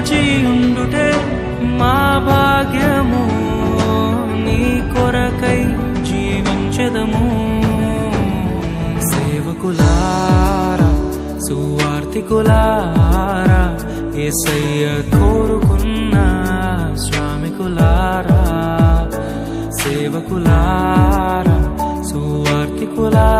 నిలచి మా భాగ్యము నీ కొరకై జీవించదము. సేవకులారా సువార్తికులారా ఏసయ్య కోరుకున్న శ్రామికులారా సేవకులారా సువార్తికులారా